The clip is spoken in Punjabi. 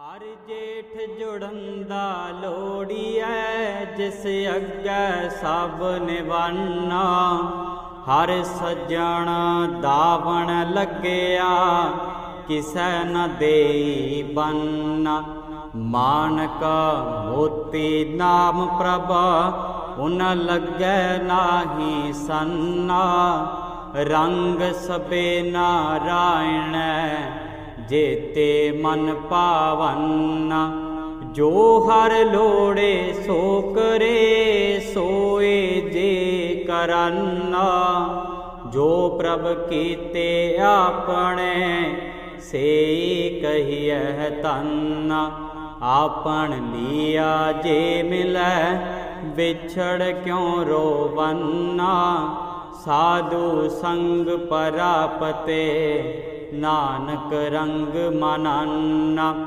ਹਰ ਜੇਠ ਜੁੜਨ ਦਾ ਲੋੜੀਐ ਜਿਸ ਅੱਗੇ ਸਭ ਨਿਵਾਨਾ। ਹਰ ਸੱਜਣ ਦਾਵਣ ਲੱਗਿਆ, ਕਿਸੈ ਨ ਦੇਈ ਬੰਨਾ। ਮਾਨਕ ਮੋਤੀ ਨਾਮ ਪ੍ਰਭ, ਉਨ ਲੱਗੈ ਨਾਹੀ ਸੰਨਾ। ਰੰਗ ਸਬੇ ਨਾਰਾਇਣ ਜੇਤੇ ਮਨ ਪਾਵਨ, ਜੋ ਹਰ ਲੋੜੇ ਸੋ ਕਰੇ ਸੋਏ ਜੇ ਕਰਨ, ਜੋ ਪ੍ਰਭ ਕੀਤੇ ਆਪਣੇ ਸੇ ਕਹੀਐ ਤਨ, ਆਪਣ ਲੀਆ ਜੇ ਮਿਲੈ, ਵਿਛੜ ਕਿਉ ਰੋਵੰਨਾ ਸਾਧੂ ਸੰਗ ਪਰਾਪਤੇ ਨਾਨਕ ਰੰਗ ਮਨੰਨਾ।